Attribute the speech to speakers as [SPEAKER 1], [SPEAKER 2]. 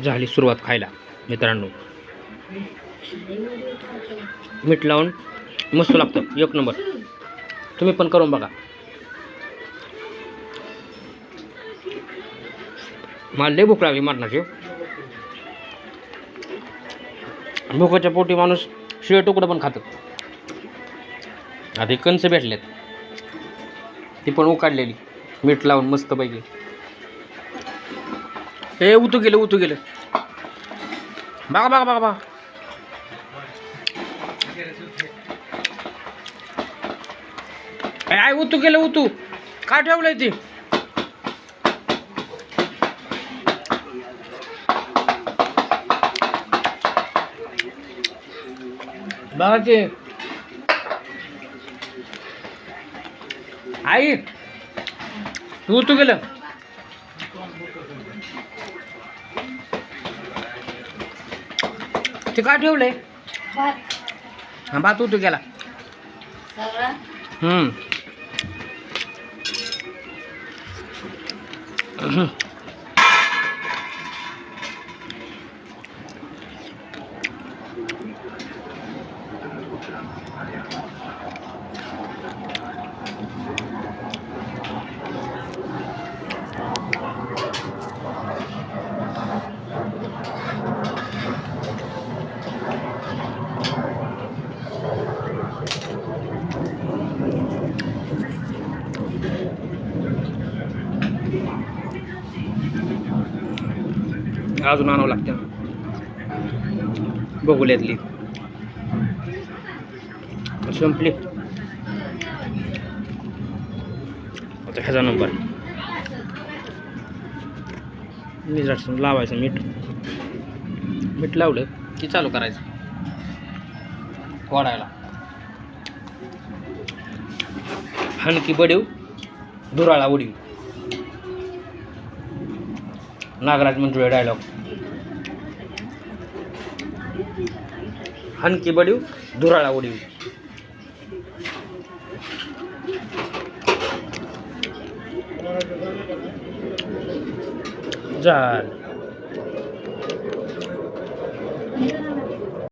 [SPEAKER 1] झाली सुरुवात खायला मित्रांनो. मीठ लावून मस्त लागतं. एक नंबर. तुम्ही पण करून बघा. मला लय भूक लागली मरणाची. भुकाच्या पोटी माणूस शिळे तुकडं पण खातं. आधी हे कंच भेटलेत. ती पण उकाडलेली. मीठ लावून मस्तपैकी. ए उतू गेलं उतू गेलं. बघा बघा बघा बघा. आय उतू गेलं उतू. काय ठेवलंय ते? बघा ते आई तू उतू गेलं. ते काय ठेवलंय हा भात उतू गेला. हम्म. अजून आणावं लागतं. बघुल्यातली संपली. आता ह्याचा नंबर. मी लावायचं मीठ. मीठ लावलं की चालू करायचं. वाढायला. हणकी बडीव धुराळा उडीव नागराज मंजुळे डायलॉग हनकी बडीव धुराळा उडीव झाल